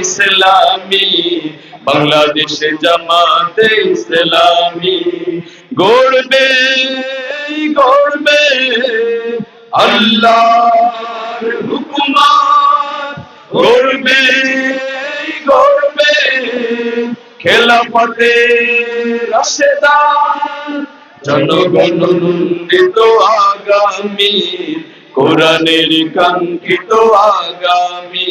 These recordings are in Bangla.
ইসলামী, বাংলাদেশে জামাতে ইসলামী। গড়বে গড়বে আল্লাহর হুকুমাত। গড়বে গড়বে খেলাফতে রাশেদার জনগণ আগামী, কোরআনের কাঙ্ক্ষিত আগামী।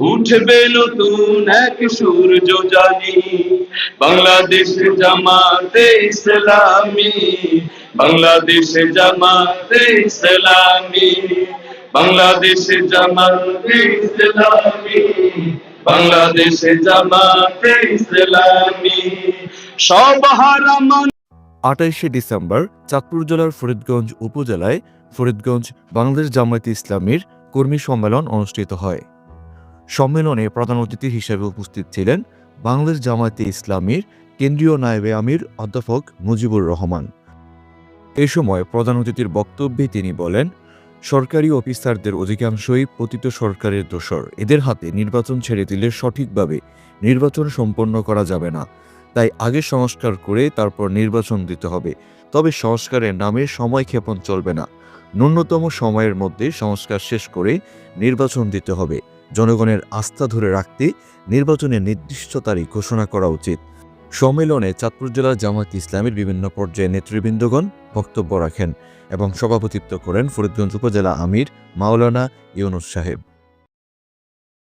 উঠবে নতুন এক সূর্য জানি বাংলাদেশ জামাতে ইসলামী, বাংলাদেশ জামাতে ইসলামী, বাংলাদেশ জামাতে ইসলামী, বাংলাদেশ জামাতে ইসলামী। সব হারামান আঠাইশে ডিসেম্বর চাঁদপুর জেলার ফরিদগঞ্জ উপজেলায় ফরিদগঞ্জ বাংলাদেশ জামায়াতে ইসলামীর কর্মী সম্মেলন অনুষ্ঠিত হয়। সম্মেলনে প্রধান অতিথি হিসেবে উপস্থিত ছিলেন বাংলাদেশ জামায়াতে ইসলামীর কেন্দ্রীয় নায়েবে আমির অধ্যাপক মুজিবুর রহমান। এ সময় প্রধান অতিথির বক্তব্যে তিনি বলেন, সরকারি অফিসারদের অধিকাংশই পতিত সরকারের দোসর এদের হাতে নির্বাচন ছেড়ে দিলে সঠিকভাবে নির্বাচন সম্পন্ন করা যাবে না। তাই আগে সংস্কার করে তারপর নির্বাচন দিতে হবে। তবে সংস্কারের নামে সময় ক্ষেপণ চলবে না। ন্যূনতম সময়ের মধ্যে সংস্কার শেষ করে নির্বাচন দিতে হবে। জনগণের আস্থা ধরে রাখতে নির্বাচনের নির্দিষ্ট তারিখ ঘোষণা করা উচিত। সম্মেলনে চাঁদপুর জেলার জামাত ইসলামের বিভিন্ন পর্যায়ে নেতৃবৃন্দগণ বক্তব্য রাখেন এবং সভাপতিত্ব করেন ফরিদগঞ্জ উপজেলা আমির মাওলানা ইউনুস সাহেব।